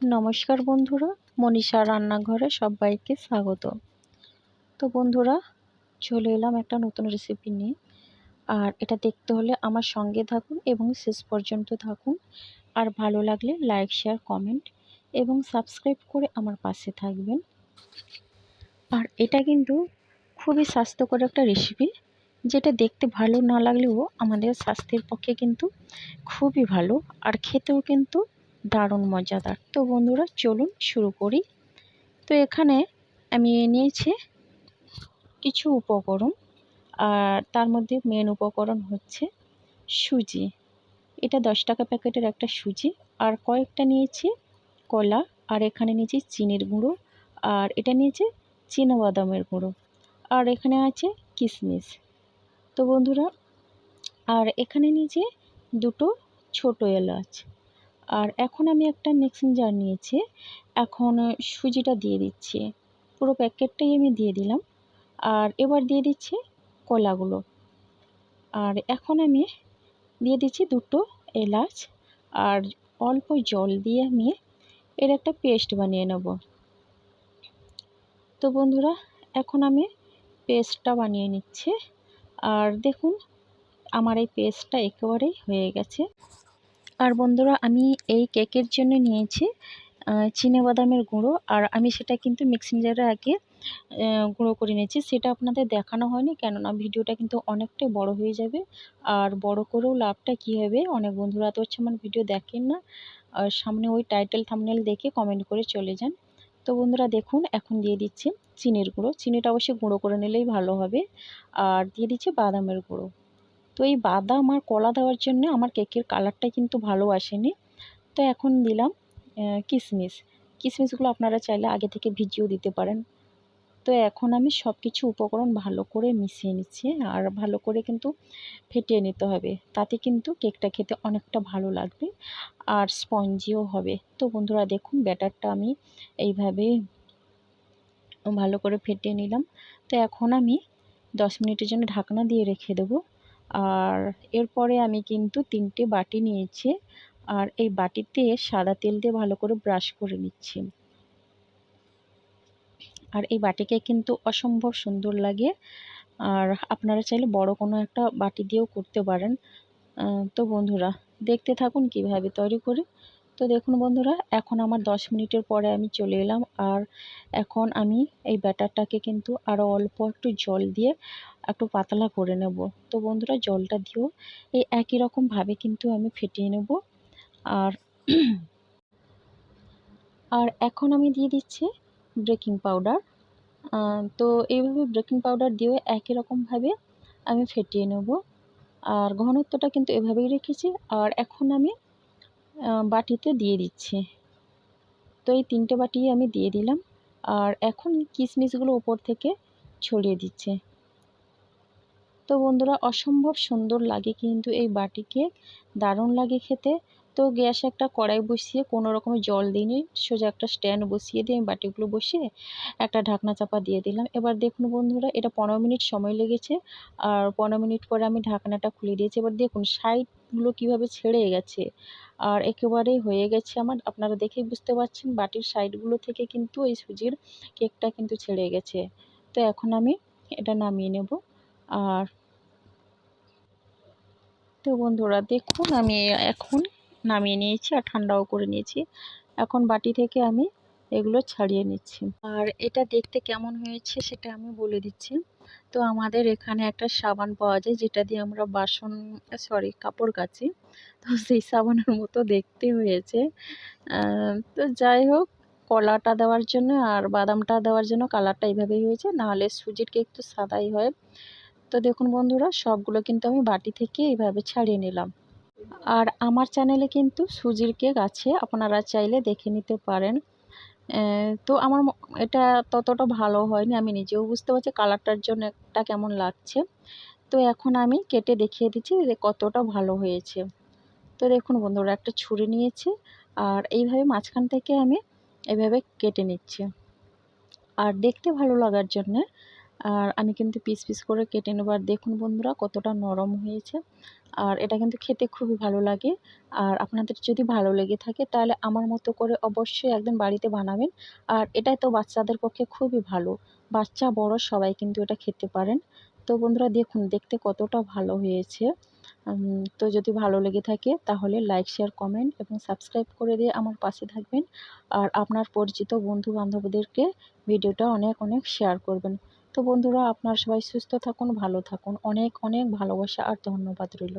নমস্কার বন্ধুরা মনীষা রান্নাঘরে সবাইকে স্বাগত। তো বন্ধুরা, চলে এলাম একটা নতুন রেসিপি নিয়ে। আর এটা দেখতে হলে আমার সঙ্গে থাকুন এবং শেষ পর্যন্ত থাকুন। আর ভালো লাগলে লাইক শেয়ার কমেন্ট এবং সাবস্ক্রাইব করে আমার পাশে থাকবেন। আর এটা কিন্তু খুবই স্বাস্থ্যকর একটা রেসিপি যেটা দেখতে ভালো না লাগলেও আমাদের স্বাস্থ্যের পক্ষে কিন্তু খুবই ভালো। আর খেতেও কিন্তু দারুণ মজাদার। তো বন্ধুরা, চলুন শুরু করি। তো এখানে আমি নিয়েছি কিছু উপকরণ, আর তার মধ্যে মেন উপকরণ হচ্ছে সুজি। এটা দশ টাকা প্যাকেটের একটা সুজি, আর কয়েকটা নিয়েছি কলা, আর এখানে নিয়েছি চিনির গুঁড়ো, আর এটা নিয়েছি বাদামের গুঁড়ো, আর এখানে আছে কিশমিশ তো বন্ধুরা, আর এখানে নিয়েছি দুটো ছোটো এলাচ। আর এখন আমি একটা মিক্সিং জার নিয়েছি। এখন সুজিটা দিয়ে দিচ্ছি। পুরো প্যাকেটটাই আমি দিয়ে দিলাম। আর এবার দিয়ে দিচ্ছি কলাগুলো। আর এখন আমি দিয়ে দিচ্ছি দুটো এলাচ। আর অল্প জল দিয়ে আমি এর একটা পেস্ট বানিয়ে নেব। তো বন্ধুরা, এখন আমি পেস্টটা বানিয়ে নিচ্ছি। আর দেখুন, আমার এই পেস্টটা একেবারেই হয়ে গেছে। আর বন্ধুরা, আমি এই কেকের জন্য নিয়েছি বাদামের গুঁড়ো, আর আমি সেটা কিন্তু মিক্সিং জারে আগে গুঁড়ো করে নিয়েছি। সেটা আপনাদের দেখানো হয়নি, কেননা ভিডিওটা কিন্তু অনেকটাই বড় হয়ে যাবে, আর বড় করেও লাভটা কী হবে? অনেক বন্ধুরা তো হচ্ছে আমার ভিডিও দেখেন না, আর সামনে ওই টাইটেল থামনেল দেখে কমেন্ট করে চলে যান। তো বন্ধুরা, দেখুন, এখন দিয়ে দিচ্ছি চিনির গুঁড়ো। চিনিটা অবশ্যই গুঁড়ো করে নিলেই ভালো হবে, আর দিয়ে দিচ্ছি বাদামের গুঁড়ো। তো এই বাদাম আর কলা দেওয়ার জন্য আমার কেকের কালারটা কিন্তু ভালো আসেনি। তো এখন দিলাম কিশমিশ কিশমিশগুলো আপনারা চাইলে আগে থেকে ভিজিয়েও দিতে পারেন। তো এখন আমি সব কিছু উপকরণ ভালো করে মিশিয়ে নিচ্ছি, আর ভালো করে কিন্তু ফেটিয়ে নিতে হবে। তাতে কিন্তু কেকটা খেতে অনেকটা ভালো লাগবে, আর স্পঞ্জিও হবে। তো বন্ধুরা দেখুন, ব্যাটারটা আমি এইভাবে ভালো করে ফেটিয়ে নিলাম। তো এখন আমি দশ মিনিটের জন্য ঢাকনা দিয়ে রেখে দেবো। আর এরপরে আমি কিন্তু তিনটে বাটি নিয়েছি আর এই বাটিতে সাদা তেল দিয়ে ভালো করে ব্রাশ করে নিচ্ছি। আর এই বাটিকে কিন্তু অসম্ভব সুন্দর লাগে। আর আপনারা চাইলে বড় কোনো একটা বাটি দিয়েও করতে পারেন। তো বন্ধুরা, দেখতে থাকুন কীভাবে তৈরি করি। তো দেখুন বন্ধুরা, এখন আমার দশ মিনিটের পরে আমি চলে এলাম। আর এখন আমি এই ব্যাটারটাকে কিন্তু আরও অল্প একটু জল দিয়ে একটু পাতলা করে নেব। তো বন্ধুরা, জলটা দিয়েও এই একই রকমভাবে কিন্তু আমি ফেটিয়ে নেব। আর আর এখন আমি দিয়ে দিচ্ছি ব্রেকিং পাউডার। তো এইভাবে ব্রেকিং পাউডার দিয়েও একই রকমভাবে আমি ফেটিয়ে নেব। আর ঘনত্বটা কিন্তু এভাবেই রেখেছি। আর এখন আমি বাটিতে দিয়ে দিচ্ছি। তো এই তিনটে বাটি আমি দিয়ে দিলাম। আর এখন কিশমিশগুলো উপর থেকে ছড়িয়ে দিচ্ছে। তো বন্ধুরা, অসম্ভব সুন্দর লাগে কিন্তু এই বাটিকে। দারুণ লাগে খেতে। তো গ্যাসে একটা কড়াই বসিয়ে কোনো রকমের জল দিইনি, সোজা একটা স্ট্যান্ড বসিয়ে দিয়ে আমি বাটিগুলো বসিয়ে একটা ঢাকনা চাপা দিয়ে দিলাম। এবার দেখুন বন্ধুরা, এটা পনেরো মিনিট সময় লেগেছে আর পনেরো মিনিট পরে আমি ঢাকনাটা খুলে দিয়েছি। এবার দেখুন সাইডগুলো কীভাবে ছেড়ে গেছে আর একেবারেই হয়ে গেছে আমার। আপনারা দেখেই বুঝতে পারছেন, বাটির সাইডগুলো থেকে কিন্তু এই সুজির কেকটা কিন্তু ছেড়ে গেছে। তো এখন আমি এটা নামিয়ে নেব আর তো বন্ধুরা, দেখুন আমি এখন নামিয়ে নিয়েছি আর ঠান্ডাও করে নিয়েছি। এখন বাটি থেকে আমি এগুলো ছাড়িয়ে নিচ্ছি। আর এটা দেখতে কেমন হয়েছে সেটা আমি বলে দিচ্ছি। তো আমাদের এখানে একটা সাবান পাওয়া যায় যেটা দিয়ে আমরা বাসন সরি কাপড় কাচি। তো সেই সাবানের মতো দেখতে হয়েছে। তো যাই হোক, কলাটা দেওয়ার জন্য আর বাদামটা দেওয়ার জন্য কালারটা এইভাবেই হয়েছে। নাহলে সুজির কেক তো সাদাই হয়। তো দেখুন বন্ধুরা, সবগুলো কিন্তু আমি বাটি থেকে এইভাবে ছাড়িয়ে নিলাম। আর আমার চ্যানেলে কিন্তু সুজির কেক আছে, আপনারা চাইলে দেখে নিতে পারেন। তো আমার এটা ততটা ভালো হয়নি, আমি নিজেও বুঝতে পারছি কালারটার জন্য একটা কেমন লাগছে। তো এখন আমি কেটে দেখিয়ে দিচ্ছি কতটা ভালো হয়েছে। তো দেখুন বন্ধুরা, একটা ছুরি নিয়েছি আর এইভাবে মাঝখান থেকে আমি এইভাবে কেটে নিচ্ছি। আর দেখতে ভালো লাগার জন্যে আর আমি কিন্তু পিস পিস করে কেটে নেব। আর দেখুন বন্ধুরা, কতটা নরম হয়েছে। আর এটা কিন্তু খেতে খুবই ভালো লাগে। আর আপনাদের যদি ভালো লেগে থাকে, তাহলে আমার মতো করে অবশ্যই একদিন বাড়িতে বানাবেন। আর এটা তো বাচ্চাদের পক্ষে খুবই ভালো। বাচ্চা, বড় সবাই কিন্তু এটা খেতে পারেন। তো বন্ধুরা, দেখুন, দেখতে কতটা ভালো হয়েছে। তো যদি ভালো লেগে থাকে, তাহলে লাইক শেয়ার কমেন্ট এবং সাবস্ক্রাইব করে দিয়ে আমার পাশে থাকবেন। আর আপনার পরিচিত বন্ধু বান্ধবদেরকে ভিডিওটা অনেক অনেক শেয়ার করবেন। তো বন্ধুরা আপনারা সবাই সুস্থ থাকুন ভালো থাকুন। অনেক অনেক ভালোবাসা আর ধন্যবাদ রইল।